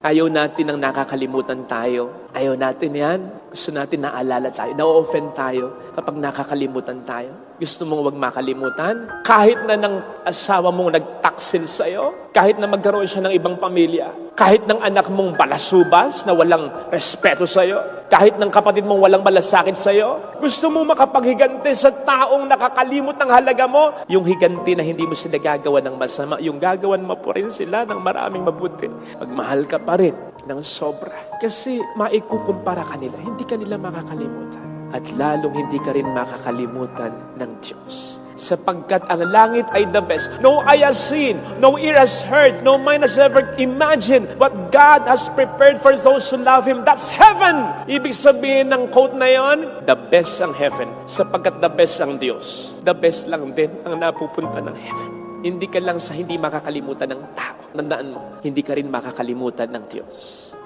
Ayaw natin ng nakakalimutan tayo. Ayaw natin yan. Gusto natin naalala tayo. Na-offend tayo kapag nakakalimutan tayo. Gusto mong wag makalimutan? Kahit na ng asawa mong nagtaksil sa'yo, kahit na magkaroon siya ng ibang pamilya, kahit ng anak mong balasubas na walang respeto sa'yo, kahit ng kapatid mong walang malasakit sa'yo, gusto mo makapaghiganti sa taong nakakalimot ng halaga mo, yung higanti na hindi mo sila gagawa ng masama, yung gagawan mo po rin sila ng maraming mabuti. Magmahal ka pa rin ng sobra. Kasi maikukumpara ka nila, hindi ka nila makakalimutan. At lalong hindi ka rin makakalimutan ng Diyos. Sapagkat ang langit ay the best. No eye has seen, no ear has heard, no mind has ever imagined what God has prepared for those who love Him. That's heaven! Ibig sabihin ng quote na yon, the best ang heaven. Sapagkat the best ang Diyos. The best lang din ang napupunta ng heaven. Hindi ka lang sa hindi makakalimutan ng tao. Tandaan mo, hindi ka rin makakalimutan ng Diyos.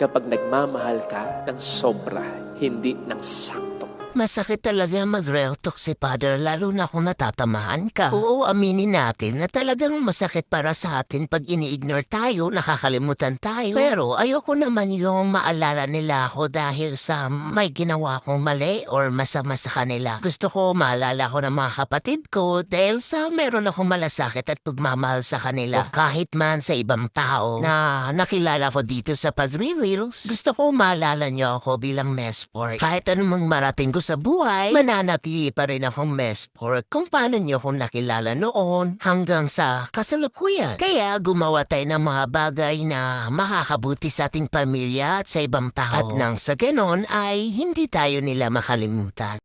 Kapag nagmamahal ka ng sobra, hindi ng sakto. Masakit talaga mag-real talk si Father lalo na kung natatamaan ka. Oo, aminin natin na talagang masakit para sa atin pag ini-ignore tayo, nakakalimutan tayo. Pero ayoko naman yung maalala nila ako dahil sa may ginawa kong mali or masama sa kanila. Gusto ko maalala ko ng mga kapatid ko dahil sa meron akong malasakit at pagmamahal sa kanila. O kahit man sa ibang tao na nakilala ko dito sa Padre Wheels, gusto ko maalala niyo ako bilang mesport. Kahit anumang marating ko sa buhay, mananatili pa rin akong mesport kung paano niyo akong nakilala noon hanggang sa kasalukuyan. Kaya gumawa tayo ng mga bagay na makakabuti sa ating pamilya at sa ibang tao. At nang sa ganon ay hindi tayo nila makalimutan.